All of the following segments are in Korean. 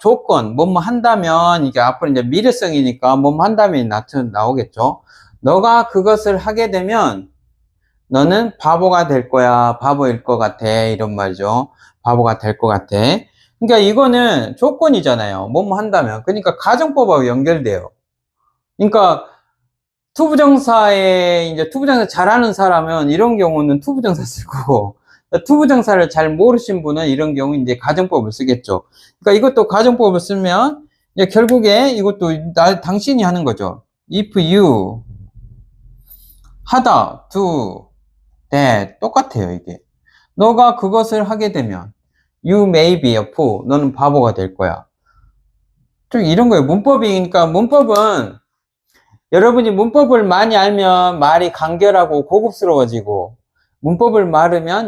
조건, 뭐뭐 한다면, 이게 앞으로 이제 미래성이니까 뭐뭐 한다면 나트, 나오겠죠. 너가 그것을 하게 되면, 너는 바보가 될 거야. 바보일 것 같아. 이런 말이죠. 바보가 될 것 같아. 그러니까 이거는 조건이잖아요. 뭐뭐 한다면. 그러니까 가정법하고 연결돼요. 그러니까 투부정사에 이제 투부정사 잘하는 사람은 이런 경우는 투부정사 쓸 거고 투부정사를 잘 모르신 분은 이런 경우 이제 가정법을 쓰겠죠. 그러니까 이것도 가정법을 쓰면 결국에 이것도 나 당신이 하는 거죠. if you 하다 do that 똑같아요 이게. 너가 그것을 하게 되면 you may be a fool 너는 바보가 될 거야. 좀 이런 거예요. 문법이니까 문법은 여러분이 문법을 많이 알면 말이 간결하고 고급스러워지고 문법을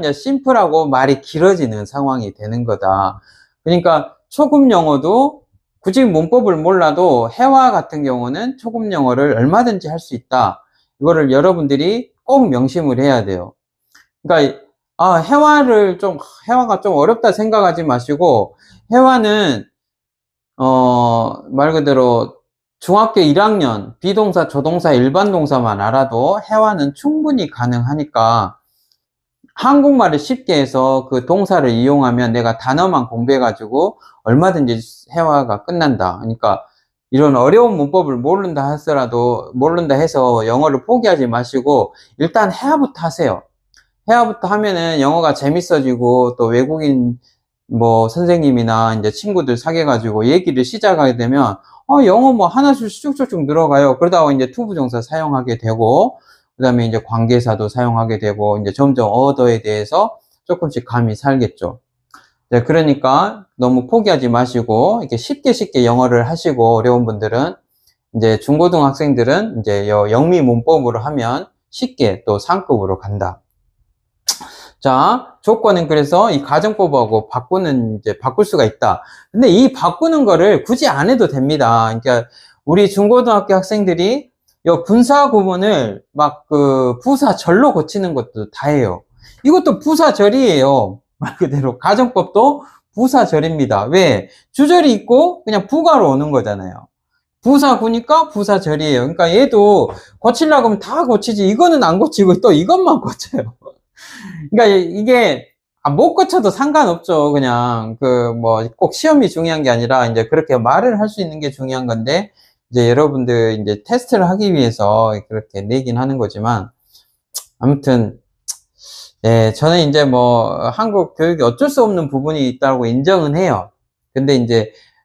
이제 심플하고 말이 길어지는 상황이 되는 거다. 그러니까 초급 영어도 굳이 문법을 몰라도 해와 같은 경우는 초급 영어를 얼마든지 할 수 있다. 이거를 여러분들이 꼭 명심을 해야 돼요. 그러니까 아, 해와를 좀 해와가 좀 어렵다 생각하지 마시고 해와는 어, 말 그대로 중학교 1학년 비동사, 조동사, 일반 동사만 알아도 해와는 충분히 가능하니까 한국말을 쉽게 해서 그 동사를 이용하면 내가 단어만 공부해가지고 얼마든지 해와가 끝난다. 그러니까 이런 어려운 문법을 모른다 하더라도 모른다 해서 영어를 포기하지 마시고 일단 해와부터 하세요. 해와부터 하면은 영어가 재밌어지고 또 외국인 뭐 선생님이나 이제 친구들 사귀어가지고 얘기를 시작하게 되면 어, 영어 뭐 하나씩 쭉쭉쭉 늘어가요. 그러다가 이제 투부정사 사용하게 되고, 그 다음에 이제 관계사도 사용하게 되고, 이제 점점 어더에 대해서 조금씩 감이 살겠죠. 네, 그러니까 너무 포기하지 마시고, 이렇게 쉽게 쉽게 영어를 하시고, 어려운 분들은, 이제 중고등학생들은 이제 여- 영미 문법으로 하면 쉽게 또 상급으로 간다. 자, 조건은 그래서 이 가정법하고 바꾸는, 이제 바꿀 수가 있다. 근데 이 바꾸는 거를 굳이 안 해도 됩니다. 그러니까 우리 중고등학교 학생들이 요 분사 구문을 막 그 부사 절로 고치는 것도 다 해요. 이것도 부사 절이에요. 말 그대로 가정법도 부사 절입니다. 왜? 주절이 있고 그냥 부가로 오는 거잖아요. 부사구니까 부사절이에요. 그러니까 얘도 고치려고 하면 다 고치지 이거는 안 고치고 또 이것만 고쳐요. 그러니까 이게 아, 못 고쳐도 상관없죠. 그냥, 그, 뭐, 꼭 시험이 중요한 게 아니라, 이제 그렇게 말을 할 수 있는 게 중요한 건데, 이제 여러분들 이제 테스트를 하기 위해서 그렇게 내긴 하는 거지만, 아무튼, 예, 저는 이제 뭐, 한국 교육이 어쩔 수 없는 부분이 있다고 인정은 해요. 근데 이제